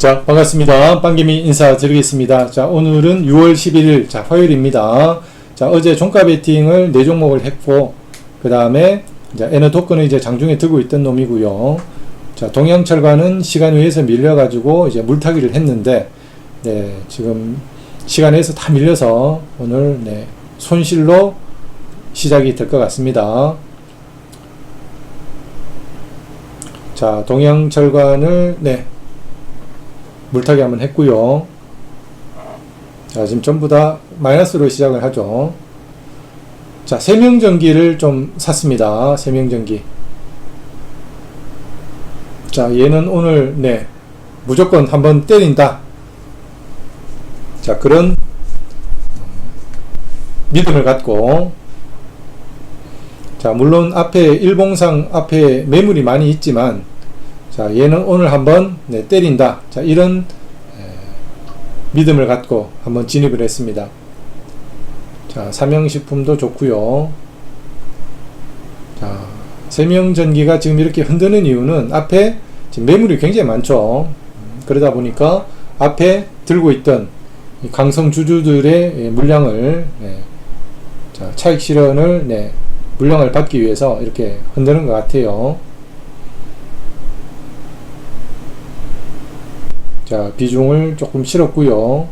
자, 반갑습니다. 빵개미 인사드리겠습니다. 자, 오늘은 6월 11일, 자, 화요일입니다. 자, 어제 종가 베팅을 4종목을 했고, 그 다음에, 이제 에너 토큰을 이제 장중에 들고 있던 놈이고요. 자, 동양철과는 시간 외에서 밀려 가지고 이제 물타기를 했는데, 네, 지금 시간에서 다 밀려서 오늘, 네, 손실로 시작이 될 것 같습니다. 자, 동양철관을, 네, 물타기 한번 했고요. 자, 지금 전부 다 마이너스로 시작을 하죠. 자, 세명전기를 좀 샀습니다. 세명전기. 자, 얘는 오늘, 네, 무조건 한번 때린다. 자, 그런 믿음을 갖고, 자, 물론 앞에 일봉상 앞에 매물이 많이 있지만, 자, 얘는 오늘 한번 네, 때린다. 자, 이런 에, 믿음을 갖고 한번 진입을 했습니다. 자, 삼양식품도 좋고요. 자, 세명전기가 지금 이렇게 흔드는 이유는 앞에 지금 매물이 굉장히 많죠. 음, 그러다 보니까 앞에 들고 있던 이 강성 주주들의 예, 물량을 네, 자, 차익 실현을 네, 물량을 받기 위해서 이렇게 흔드는 것 같아요. 자, 비중을 조금 실었고요.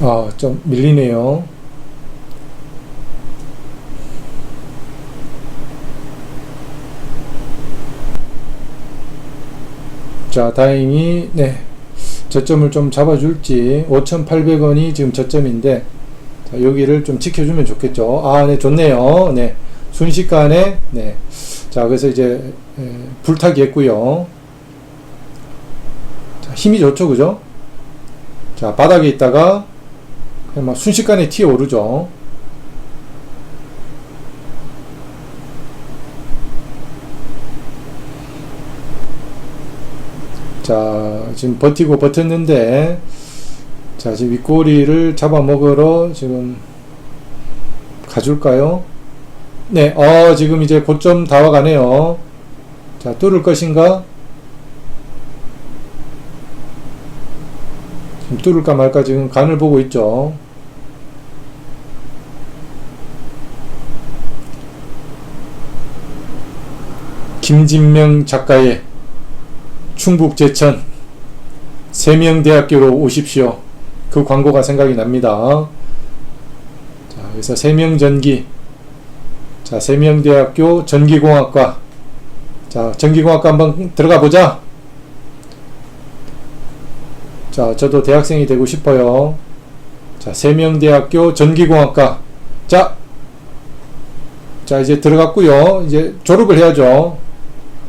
아, 좀 밀리네요. 자, 다행히 네. 저점을 좀 잡아줄지 5,800원이 지금 저점인데 자, 여기를 좀 지켜주면 좋겠죠. 아, 네, 좋네요. 네, 순식간에, 네. 자, 그래서 이제, 에, 불타기 했고요. 자, 힘이 좋죠, 그죠? 자, 바닥에 있다가, 그냥 막 순식간에 튀어 오르죠. 자, 지금 버티고 버텼는데, 자, 지금 윗꼬리를 잡아먹으러 지금 가줄까요? 네, 어, 지금 이제 고점 다 와가네요. 자, 뚫을 것인가? 지금 뚫을까 말까 지금 간을 보고 있죠. 김진명 작가의 충북 제천 세명대학교로 오십시오. 그 광고가 생각이 납니다. 자, 그래서 세명전기. 자, 세명대학교 전기공학과. 자, 전기공학과 한번 들어가 보자. 자, 저도 대학생이 되고 싶어요. 자, 세명대학교 전기공학과. 자, 자, 이제 들어갔고요. 이제 졸업을 해야죠.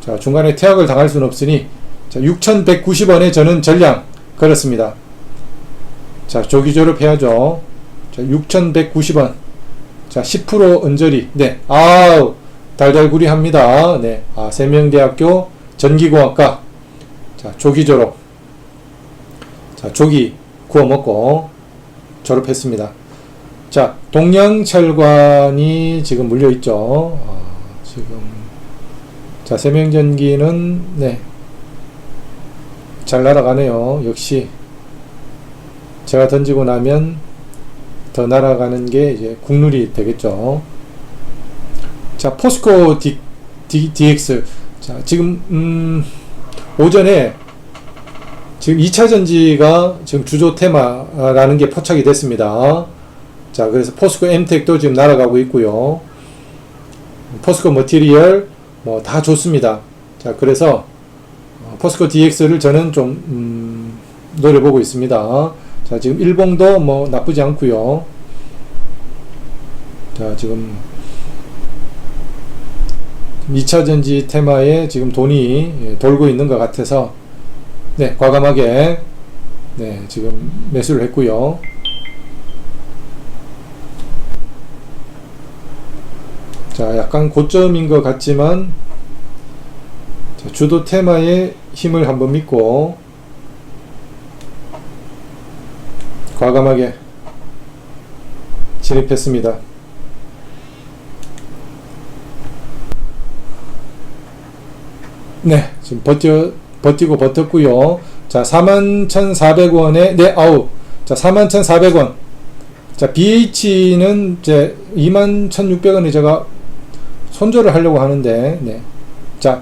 자, 중간에 퇴학을 당할 수는 없으니, 자, 6,190원에 저는 전량 걸었습니다. 자, 조기 졸업해야죠. 자, 6,190원. 자, 10% 언저리. 네. 아우, 달달구리 합니다. 네. 아, 세명대학교 전기공학과. 자, 조기 졸업. 자, 조기 구워 먹고 졸업했습니다. 자, 동양철관이 지금 물려있죠. 아, 지금. 자, 세명전기는, 네. 잘 날아가네요. 역시. 제가 던지고 나면 더 날아가는 게 이제 국룰이 되겠죠. 자, 포스코 D, D, DX. 자, 지금, 음, 오전에 지금 2차 전지가 지금 주조 테마라는 게 포착이 됐습니다. 자, 그래서 포스코 엠텍도 지금 날아가고 있고요. 포스코 머티리얼 뭐 다 좋습니다. 자, 그래서 어, 포스코 DX를 저는 좀 음, 노려보고 있습니다. 자, 지금 일봉도 뭐 나쁘지 않고요. 자, 지금 2차 전지 테마에 지금 돈이 예, 돌고 있는 것 같아서 네, 과감하게 네, 지금 매수를 했고요. 자, 약간 고점인 것 같지만 자, 주도 테마의 힘을 한번 믿고 과감하게 진입했습니다. 네, 지금 버텨, 버티고 버텼고요. 자, 41,400원에 네, 아우. 자, 41,400원. 자, BH는 이제 21,600원에 제가 손절을 하려고 하는데 네. 자,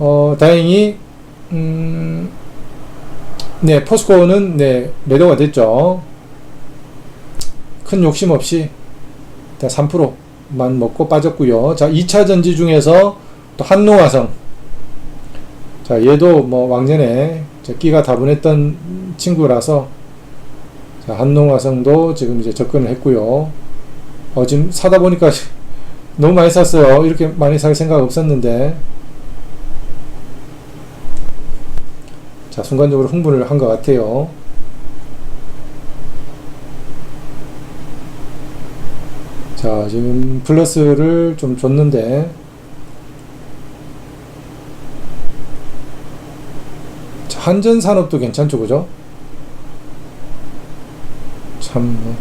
어, 다행히 음, 네, 포스코는 네, 매도가 됐죠. 큰 욕심 없이, 3%만 먹고 빠졌고요 자, 2차 전지 중에서 또 한노화성. 자, 얘도 뭐 왕년에 저 끼가 다분했던 친구라서 자, 한농화성도 지금 이제 접근을 했고요. 어, 지금 사다 보니까 너무 많이 샀어요. 이렇게 많이 살 생각 없었는데. 자, 순간적으로 흥분을 한 것 같아요. 자, 지금 플러스를 좀 줬는데, 자, 한전산업도 괜찮죠, 그죠? 참, 뭐,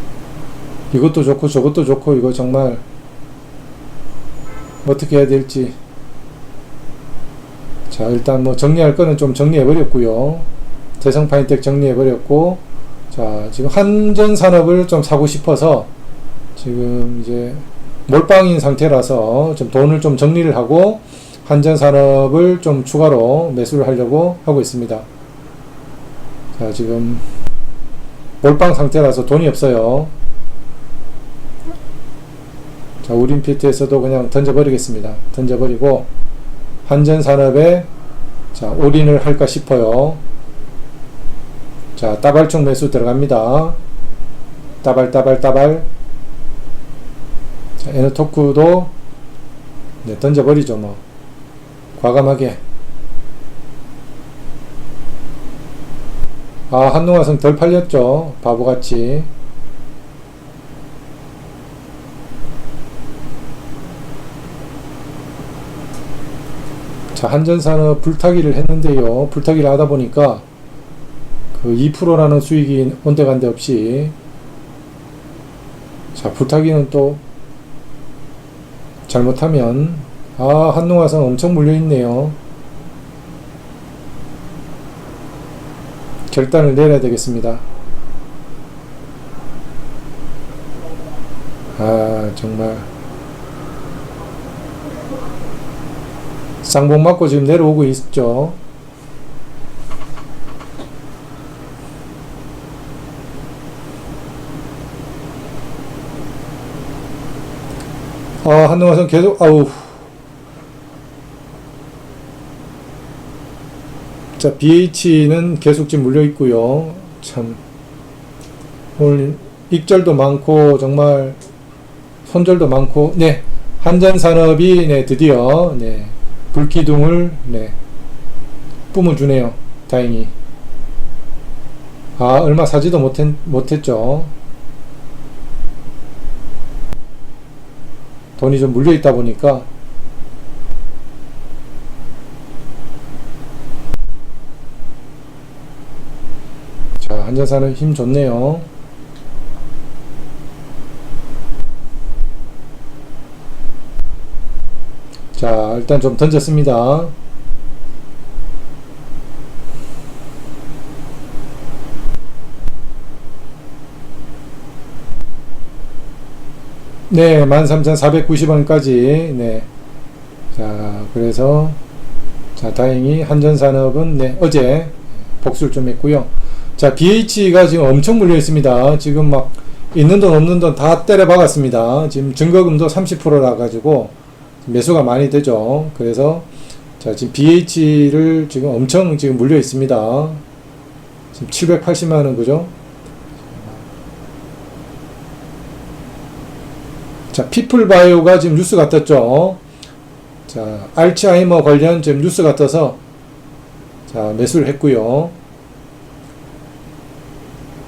이것도 좋고 저것도 좋고, 이거 정말, 어떻게 해야 될지. 자, 일단 뭐 정리할 거는 좀 정리해 버렸고요 대성파인텍 정리해 버렸고, 자, 지금 한전산업을 좀 사고 싶어서, 지금 이제 몰빵인 상태라서 좀 돈을 좀 정리를 하고 한전산업을 좀 추가로 매수를 하려고 하고 있습니다. 자, 지금 몰빵 상태라서 돈이 없어요. 자, 우린 피트에서도 그냥 던져버리겠습니다. 던져버리고 한전산업에 자, 올인을 할까 싶어요. 자, 따발총 매수 들어갑니다. 따발, 따발, 따발. 자, 에너토크도 네, 던져버리죠, 뭐. 과감하게. 아, 한동화성 덜 팔렸죠. 바보같이. 자, 한전산업 불타기를 했는데요. 불타기를 하다 보니까 그 2%라는 수익이 온데간데 없이 자, 불타기는 또 잘못하면 아 한농화성 엄청 물려있네요. 결단을 내려야 되겠습니다. 아 정말. 쌍봉 맞고 지금 내려오고 있죠 아, 한동화선 계속, 아우. 자, BH는 계속 지금 물려 있고요. 참. 오늘 익절도 많고, 정말 손절도 많고, 네. 한전산업이, 네, 드디어, 네. 불기둥을, 네. 뿜어주네요. 다행히. 아, 얼마 사지도 못했, 못했죠. 돈이 좀 물려 있다 보니까 자 한전사는 힘 좋네요. 자 일단 좀 던졌습니다 네, 13,490원까지. 네. 자, 그래서, 자, 다행히 한전산업은, 네, 어제 복수를 좀 했고요. 자, BH가 지금 엄청 물려 있습니다. 지금 막, 있는 돈 없는 돈 다 때려 박았습니다. 지금 증거금도 30%라 가지고 매수가 많이 되죠. 그래서, 자, 지금 BH를 지금 엄청 지금 물려 있습니다. 지금 780만 원, 그죠? 자, 피플바이오가 지금 뉴스가 떴죠. 자, 알츠하이머 관련 지금 뉴스가 떠서 자, 매수를 했고요.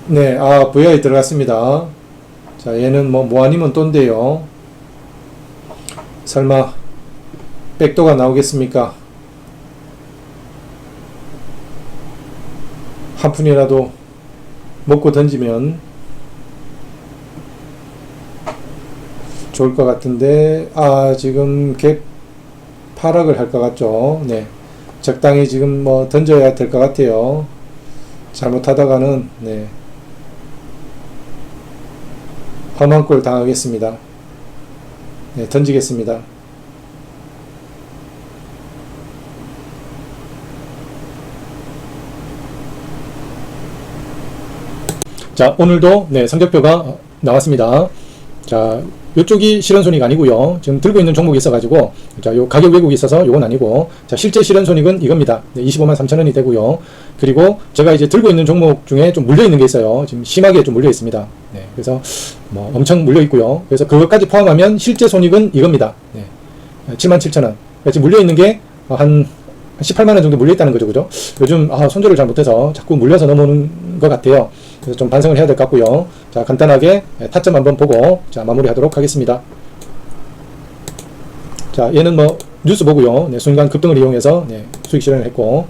네, 아, VI 들어갔습니다. 자, 얘는 뭐, 뭐 아니면 또인데요. 설마, 백도가 나오겠습니까? 한 푼이라도 먹고 던지면 좋을 것 같은데 아 지금 갭 파락을 할 것 같죠 네. 적당히 지금 뭐 던져야 될 것 같아요. 잘못하다가는 네 험한 꼴 당하겠습니다. 네 던지겠습니다. 자 오늘도 네 성적표가 나왔습니다. 자 이쪽이 실현 손익 아니고요. 지금 들고 있는 종목이 있어가지고 자 요 가격 왜곡이 있어서 요건 아니고 자 실제 실현 손익은 이겁니다. 네, 25만 3천 원이 되고요. 그리고 제가 이제 들고 있는 종목 중에 좀 물려 있는 게 있어요. 지금 심하게 좀 물려 있습니다. 네, 그래서 뭐 엄청 물려 있고요. 그래서 그것까지 포함하면 실제 손익은 이겁니다. 네, 7만 7천 원. 지금 물려 있는 게한 18만 원 정도 물려 있다는 거죠, 그죠? 요즘 아, 손절을 잘 못해서 자꾸 물려서 넘어오는 것 같아요. 그래서 좀 반성을 해야 될 것 같고요. 자, 간단하게 타점 한번 보고 자 마무리하도록 하겠습니다. 자, 얘는 뭐 뉴스 보고요. 네, 순간 급등을 이용해서 네, 수익 실현을 했고,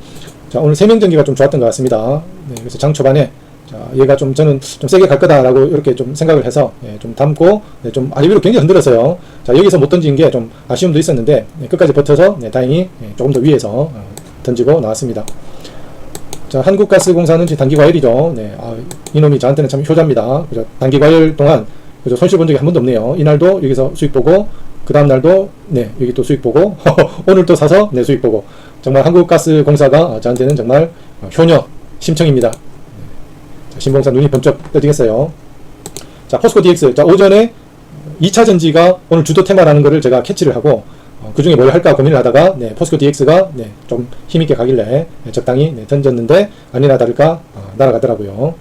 자 오늘 세명전기가 좀 좋았던 것 같습니다. 네, 그래서 장 초반에 자, 얘가 좀 저는 좀 세게 갈 거다라고 이렇게 좀 생각을 해서 예, 좀 담고 네, 좀 아리비로 굉장히 흔들었어요. 자 여기서 못 던진 게 좀 아쉬움도 있었는데 네, 끝까지 버텨서 네, 다행히 예, 조금 더 위에서 어, 던지고 나왔습니다. 자 한국가스공사는 지금 단기 과열이죠. 네, 아, 이놈이 저한테는 참 효자입니다. 그죠? 단기 과열 동안 그죠? 손실 본 적이 한 번도 없네요. 이날도 여기서 수익 보고 그 다음 날도 네 여기 또 수익 보고 오늘 또 사서 네 수익 보고 정말 한국가스공사가 저한테는 정말 어, 효녀 심청입니다. 자, 신봉사 눈이 번쩍 떠지겠어요. 자, 포스코 DX. 자, 오전에 2차 전지가 오늘 주도 테마라는 것을 제가 캐치를 하고 어, 그 중에 뭘 할까 고민을 하다가 네, 포스코 DX가 네, 좀 힘있게 가길래 네, 적당히 네, 던졌는데 아니나 다를까 어, 날아가더라고요.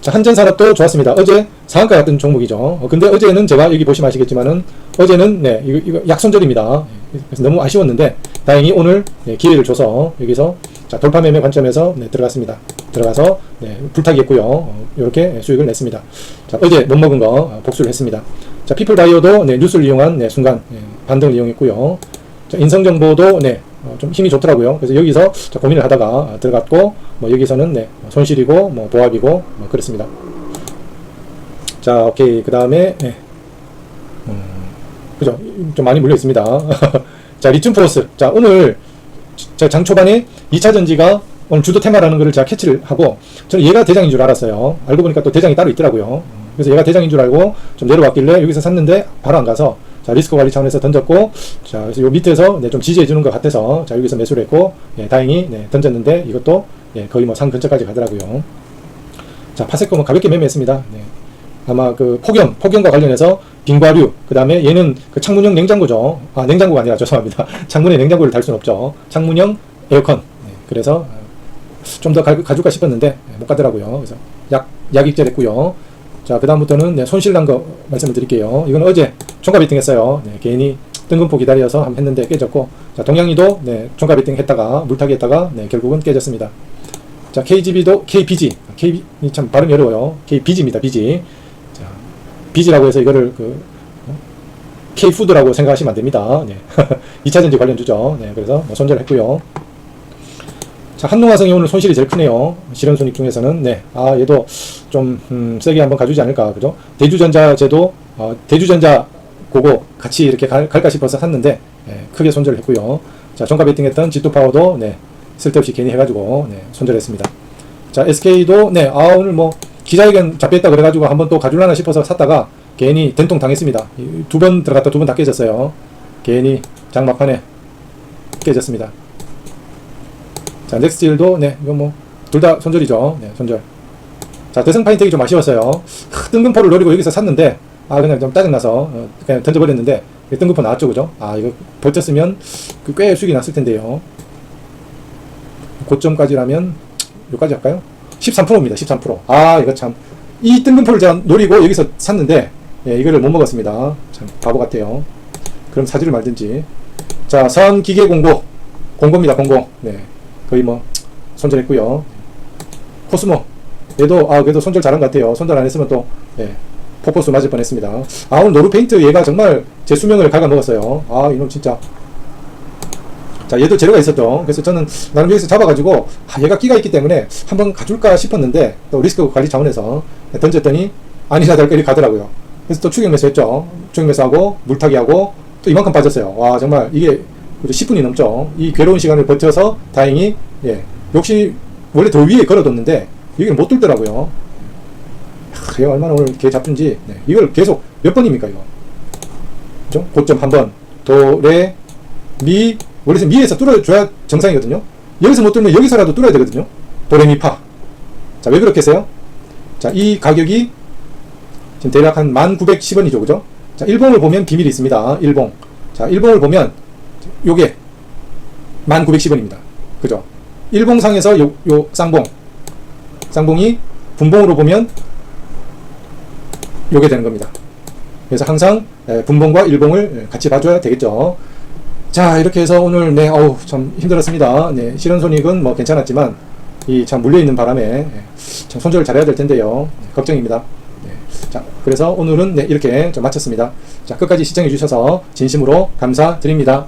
자, 한전산업도 좋았습니다. 어제 상한가 같은 종목이죠. 어, 근데 어제는 제가 여기 보시면 아시겠지만은 어제는 네, 이거, 이거 약손절입니다. 그래서 너무 아쉬웠는데 다행히 오늘 네, 기회를 줘서 여기서 자, 돌파 매매 관점에서 네, 들어갔습니다. 들어가서 네, 불타기 했고요. 어, 이렇게 수익을 냈습니다. 자, 어제 못 먹은 거 어, 복수를 했습니다. 자, 피플바이오도 네, 뉴스를 이용한 네, 순간 네, 반등을 이용했고요. 자, 인성 정보도 네, 어, 좀 힘이 좋더라고요. 그래서 여기서 자, 고민을 하다가 어, 들어갔고 뭐 여기서는 네, 손실이고 뭐 보합이고 뭐 그렇습니다. 자, 오케이. 그 다음에 네. 음, 그죠? 좀 많이 물려 있습니다. 자, 리튬 플러스. 자, 오늘 제가 장 초반에 2차 전지가 오늘 주도 테마라는 것을 제가 캐치를 하고 저는 얘가 대장인 줄 알았어요. 알고 보니까 또 대장이 따로 있더라고요. 그래서 얘가 대장인 줄 알고 좀 내려왔길래 여기서 샀는데 바로 안 가서 자 리스크 관리 차원에서 던졌고 자 그래서 요 밑에서 네, 좀 지지해 주는 것 같아서 자 여기서 매수를 했고 예, 다행히 네, 던졌는데 이것도 예, 거의 뭐 상 근처까지 가더라고요. 자 파세코는 가볍게 매매했습니다. 네. 아마 그 폭염 폭염과 관련해서 빙과류 그 다음에 얘는 그 창문형 냉장고죠. 아 냉장고가 아니라 죄송합니다. 창문에 냉장고를 달 수는 없죠. 창문형 에어컨. 네, 그래서 좀 더 가줄까 싶었는데 네, 못 가더라고요. 그래서 약 약익제 됐고요. 자, 그 다음부터는 네, 손실 난 거 말씀을 드릴게요. 이건 어제 총각 베팅 했어요. 네, 괜히 뜬금포 기다려서 한번 했는데 깨졌고, 자, 동양이도 네, 총각 베팅 했다가 물타기 했다가 네, 결국은 깨졌습니다. 자, KGB도 KBG, KB 참 발음이 어려워요. KBG입니다. BG. 자, BG라고 해서 이거를 그 어? K푸드라고 생각하시면 안 됩니다. 네. 2차 전지 관련주죠. 네, 그래서 뭐 손절했고요. 자, 한농화성이 오늘 손실이 제일 크네요. 실현손익 중에서는. 네. 아, 얘도 좀, 음, 세게 한번 가주지 않을까. 그죠? 대주전자제도, 어, 대주전자 고거 같이 이렇게 갈, 갈까 싶어서 샀는데, 네, 크게 손절을 했고요. 자, 종가 베팅 했던 지투파워도, 네, 쓸데없이 괜히 해가지고, 네, 손절했습니다. 자, SK도, 네, 아, 오늘 뭐, 기자회견 잡혔다 그래가지고 한번 또 가줄라나 싶어서 샀다가, 괜히 된통 당했습니다. 두 번 들어갔다 두 번 다 깨졌어요. 괜히 장막판에 깨졌습니다. 자, 넥스틸도, 네, 이거 뭐, 둘 다 손절이죠. 네, 손절. 자, 대성 파인텍이 좀 아쉬웠어요. 하, 뜬금포를 노리고 여기서 샀는데, 아, 그냥 좀 짜증나서, 어, 그냥 던져버렸는데, 뜬금포 나왔죠, 그죠? 아, 이거 버텼으면 그꽤 수익이 났을 텐데요. 고점까지라면, 여기까지 할까요? 13%입니다, 13%. 아, 이거 참. 이 뜬금포를 제가 노리고 여기서 샀는데, 예, 이거를 못 먹었습니다. 참, 바보 같아요. 그럼 사지를 말든지. 자, 선 기계 공고. 공고입니다, 공고. 네. 거의 뭐 손절했고요. 코스모 얘도 아 그래도 손절 잘한 것 같아요. 손절 안 했으면 또 예, 폭포수 맞을 뻔했습니다. 아 오늘 노루페인트 얘가 정말 제 수명을 갉아먹었어요. 아 이놈 진짜. 자 얘도 재료가 있었죠. 그래서 저는 나름 여기서 잡아가지고 아, 얘가 끼가 있기 때문에 한번 가줄까 싶었는데 또 리스크 관리 차원에서 던졌더니 아니나 달거리 가더라고요. 그래서 또 추격 매수 했죠. 추격 매수하고 물타기하고 또 이만큼 빠졌어요. 와 정말 이게 그죠? 10분이 넘죠. 이 괴로운 시간을 버텨서 다행히 예, 역시 원래 더 위에 걸어뒀는데 여기를 못 뚫더라고요. 하, 얼마나 오늘 개 잡든지 네, 이걸 계속 몇 번입니까 이거? 그죠? 고점 한 번, 도, 레, 미 원래 미에서 뚫어줘야 정상이거든요. 여기서 못 뚫으면 여기서라도 뚫어야 되거든요. 도, 레, 미, 파. 자, 왜 그렇게 했어요? 자, 이 가격이 지금 대략 한 1910원이죠. 그죠? 자, 일봉을 보면 비밀이 있습니다. 일봉. 자, 일봉을 보면 요게 1910원입니다. 그죠? 일봉상에서 요, 요 쌍봉. 쌍봉이 분봉으로 보면 요게 되는 겁니다. 그래서 항상 에, 분봉과 일봉을 같이 봐줘야 되겠죠. 자, 이렇게 해서 오늘 네, 어우, 참 힘들었습니다. 네, 실현 손익은 뭐 괜찮았지만 이 참 물려 있는 바람에 예, 참 손절을 잘해야 될 텐데요. 네, 걱정입니다. 네, 자, 그래서 오늘은 네, 이렇게 좀 마쳤습니다. 자, 끝까지 시청해 주셔서 진심으로 감사드립니다.